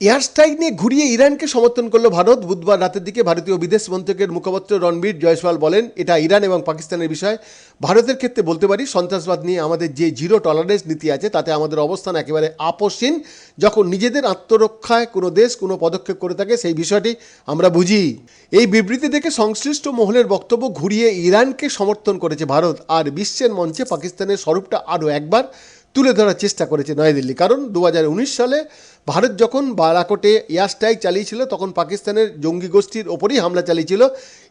Air strike নিয়ে ঘুরিয়ে ইরানকে সমর্থন করল ভারত। বুধবার রাতের দিকে ভারতীয় বিদেশ মন্ত্রকের মুখপাত্র রণবীর জয়সওয়াল বলেন, এটা ইরান এবং পাকিস্তানের বিষয়। ভারতের ক্ষেত্রে বলতে পারি, সন্ত্রাসবাদ নিয়ে আমাদের যে জিরো টলারেন্স নীতি আছে, তাতে আমাদের অবস্থান একেবারে আপসহীন যখন নিজেদের আত্মরক্ষায় কোনো দেশ কোনো পদক্ষেপ করে থাকে, সেই বিষয়টি আমরা বুঝি। এই বিবৃতি দেখে সংশ্লিষ্ট মহলের বক্তব্য ঘুরিয়ে ইরানকে সমর্থন করেছে ভারত। আর বিশ্বের মঞ্চে পাকিস্তানের স্বরূপটা আরও একবার তুলে ধরার চেষ্টা করেছে নয়াদিল্লি। কারণ দু হাজার উনিশ সালে ভারত যখন বালাকোটে এয়ার স্ট্রাইক চালিয়েছিল, তখন পাকিস্তানের জঙ্গি গোষ্ঠীর ওপরেই হামলা চালিয়েছিল।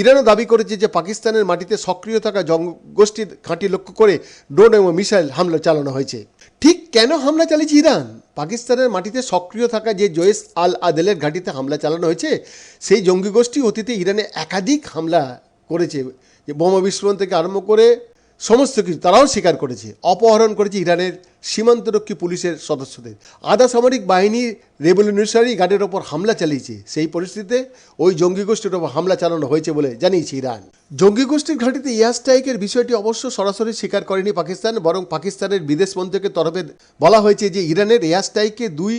ইরানও দাবি করেছে যে পাকিস্তানের মাটিতে সক্রিয় থাকা জঙ্গ গোষ্ঠীর ঘাঁটি লক্ষ্য করে ড্রোন এবং মিসাইল হামলা চালানো হয়েছে। ঠিক কেন হামলা চালিয়েছে ইরান? পাকিস্তানের মাটিতে সক্রিয় থাকা যে জয়েস আল আদেলের ঘাঁটিতে হামলা চালানো হয়েছে, সেই জঙ্গি গোষ্ঠী অতীতে ইরানে একাধিক হামলা করেছে। বোমা বিস্ফোরণ থেকে আরম্ভ করে সমস্ত কিছু তারাও স্বীকার করেছে। অপহরণ করেছে ইরানের সীমান্তরক্ষী পুলিশের সদস্যদের। আধা সামরিক বাহিনী রেভলিউশনারি গার্ডের ওপর হামলা চালিয়েছে। সেই পরিস্থিতিতে ওই জঙ্গি গোষ্ঠীর ওপর হামলা চালানো হয়েছে বলে জানিয়েছে ইরান। জঙ্গি গোষ্ঠীর ঘাঁটিতে এয়ার স্ট্রাইকের বিষয়টি অবশ্য সরাসরি স্বীকার করেনি পাকিস্তান, বরং পাকিস্তানের বিদেশ মন্ত্রকের তরফে বলা হয়েছে যে ইরানের এয়ার স্ট্রাইকে দুই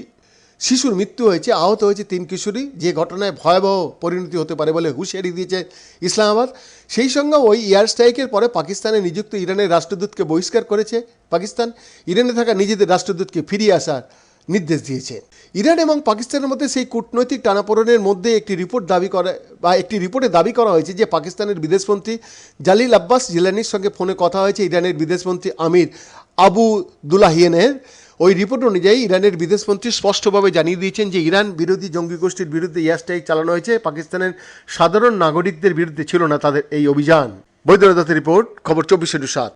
শিশুর মৃত্যু হয়েছে, আহত হয়েছে তিন কিশোরী, যে ঘটনায় ভয়াবহ পরিণতি হতে পারে বলে হুঁশিয়ারি দিয়েছে ইসলামাবাদ। সেই সঙ্গে ওই এয়ার স্ট্রাইকের পরে পাকিস্তানে নিযুক্ত ইরানের রাষ্ট্রদূতকে বহিষ্কার করেছে পাকিস্তান। ইরানে থাকা নিজেদের রাষ্ট্রদূতকে ফিরিয়ে আসার নির্দেশ দিয়েছে। ইরান এবং পাকিস্তানের মধ্যে সেই কূটনৈতিক টানাপোড়েনের মধ্যে একটি রিপোর্ট দাবি করে, বা একটি রিপোর্টে দাবি করা হয়েছে যে পাকিস্তানের বিদেশমন্ত্রী জালিল আব্বাস জিলানির সঙ্গে ফোনে কথা হয়েছে ইরানের বিদেশমন্ত্রী আমির আবু দুলাহিয়েনের ওই রিপোর্ট অনুযায়ী ইরানের বিদেশমন্ত্রী স্পষ্টভাবে জানিয়ে দিয়েছেন যে ইরান বিরোধী জঙ্গি গোষ্ঠীর বিরুদ্ধে এয়ার স্ট্রাইক চালানো হয়েছে। পাকিস্তানের সাধারণ নাগরিকদের বিরুদ্ধে ছিল না তাদের এই অভিযান। বৈদ্যনাথের রিপোর্ট, খবর চব্বিশে সাত।